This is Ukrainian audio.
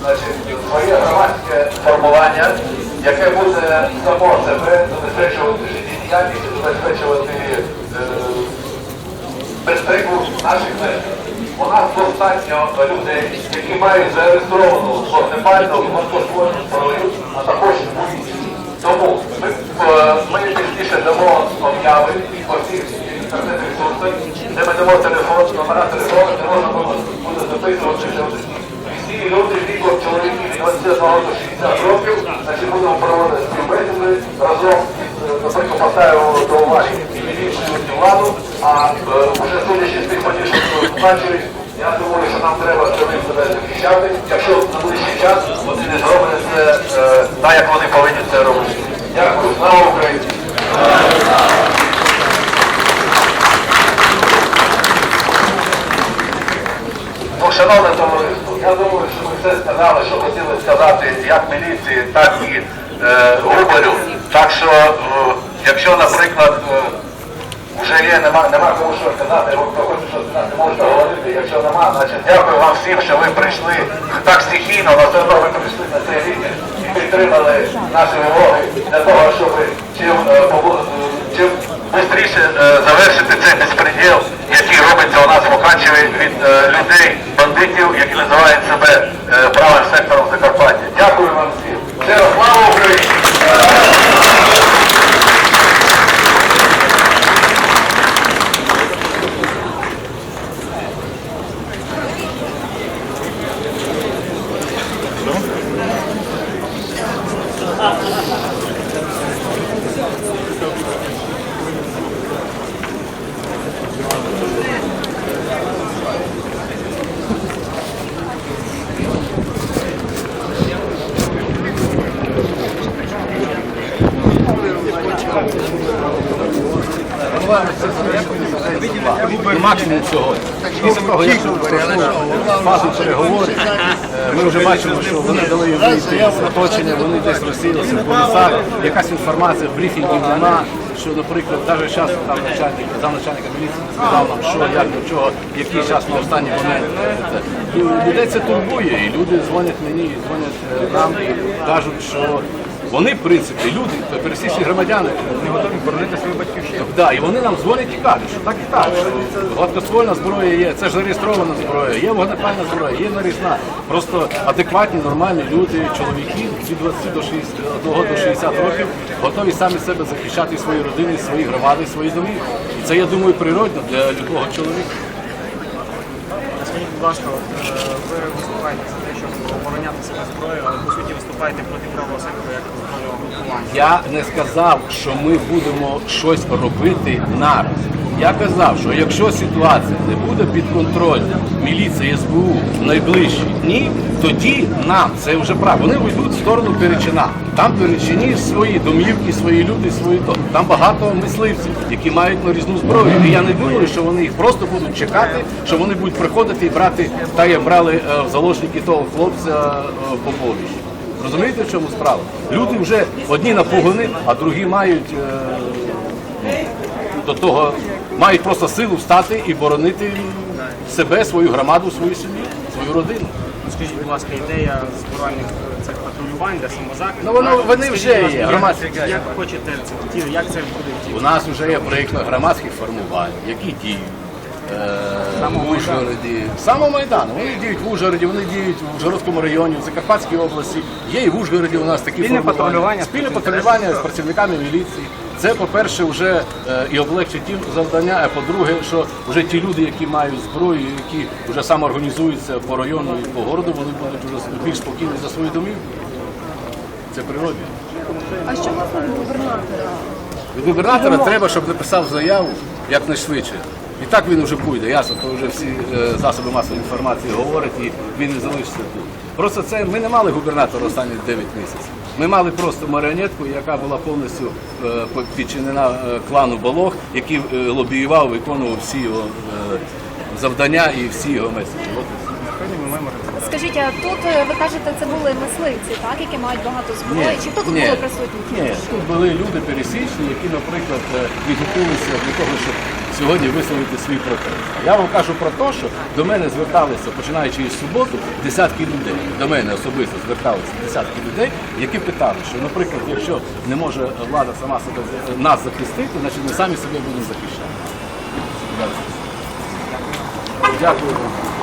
своє громадське формування, яке буде само себе забезпечувати життєдіяльність, забезпечувати е, безпеку наших мешканців. У нас достатньо людей, які мають зареєстровану вогнепальну і важкоствольну зброю, а також муніцію. Тому ми, е, ми пізніше дамо обяви по всіх інтернет-ресурсах, де ми дамо телефон, номера телефону, де можна буде записувати Всі люди віком чоловіків від 21 до 60 років, значить будемо проводити співбесіди. Разом е, наприклад, поставимо до уваги міліцію і владу, а е, вже судячи з тих подій, що побачили, я думаю, що нам треба самим себе захищати, якщо на ближчий час вони не зроблять це е, так, як вони повинні це робити. Дякую, слава Україні! Ну, шановне товариство, я думаю, що ми все сказали, що хотіли сказати як міліції, так і е, Губарю. Так що, е, якщо, наприклад, е, вже є, нема, нема кому що сказати, ви хто хоче що сказати, можете говорити. Якщо нема, значить дякую вам всім, що ви прийшли так стихійно, але все одно ви прийшли на цей рівень і підтримали наші вимоги для того, щоб чим, е, е, швидше завершити цей безпреділ, який робиться у нас в Мукачеві від е, людей, бандитів, які називають себе е, правим сектором Закарпаття. Дякую вам всім. Ще слава Україні! Максимум цього. Фазу переговорів, е, ми вже бачимо, що вони дали оточення, вони десь розсіялися по лісах. Якась інформація, брифінгів нема, що, наприклад, навіть зараз там начальник, замначальника міліції сказав нам, що, як, до чого, який час на останній момент. Е, Людей це турбує, і люди дзвонять мені, дзвонять е, нам і кажуть, що вони, в принципі, люди, пересічні громадяни, не готові боронити свою батьківщину. Да, і вони нам дзвонять і кажуть, що так і так, що гладкоствольна зброя є, це ж зареєстрована зброя, є вогнепальна зброя, є нарізна. Просто адекватні, нормальні люди, чоловіки від 20 до 61 до 60 років готові самі себе захищати свої родини, свої громади, свої домівки. І це, я думаю, природно для любого чоловіка. Скажіть, будь ласка, е, ви виступаєте за те, щоб обороняти себе зброєю, але по суті виступаєте проти правого сектору як збройного групування. Я не сказав, що ми будемо щось робити нараз. Я казав, що якщо ситуація не буде під контролем міліції СБУ в найближчі дні, тоді нам це вже право. Вони вийдуть в сторону Перечина. Там Перечині свої домівки, свої люди, свої то. Там багато мисливців, які мають нарізну зброю. І я не думаю, що вони їх просто будуть чекати, що вони будуть приходити і брати, так як брали е, в заложники того хлопця е, по Поліщі. Розумієте, в чому справа? Люди вже одні напугані, а другі мають е, до того, мають просто силу встати і боронити себе, свою громаду, свою сім'ю, свою родину. Скажіть, будь ласка, ідея збройних е, цих патрулювань для самозахисту. Ну, воно- вони вже є, як- громадські. Як хочете це втілити, як це буде У нас вже є приклад громадських формувань, які діють. е, В Ужгороді. Саме Майдану. Вони діють в Ужгороді, вони діють в Ужгородському районі, в Закарпатській області. Є і в Ужгороді у нас такі Спільне формування. патрулювання. Спільне патрулювання з працівниками міліції. Це, по-перше, вже е, і облегчить їм завдання, а по-друге, що вже ті люди, які мають зброю, які вже самоорганізуються по району і по городу, вони будуть вже більш спокійні за свою домівку. Це природні. А що власне від губернатора? Від губернатора треба, щоб написав заяву якнайшвидше. І так він вже пойде, ясно, то вже всі е, засоби масової інформації говорять, і він не залишиться тут. Просто це ми не мали губернатора останні 9 місяців. Ми мали просто маріонетку, яка була повністю е, підчинена е, клану Балог, який лобіював, виконував всі його завдання і всі його меседжі. Скажіть, а тут ви кажете, це були мисливці, так, які мають багато зброї? Чи хто тут були присутні? Ні, тут були люди пересічні, які, наприклад, відгукнулися для того, щоб сьогодні висловити свій протест. Я вам кажу про те, що до мене зверталися, починаючи із суботу, десятки людей. До мене особисто зверталися десятки людей, які питали, що, наприклад, якщо не може влада сама себе нас захистити, значить ми самі себе будемо захищати. Дякую. Вам.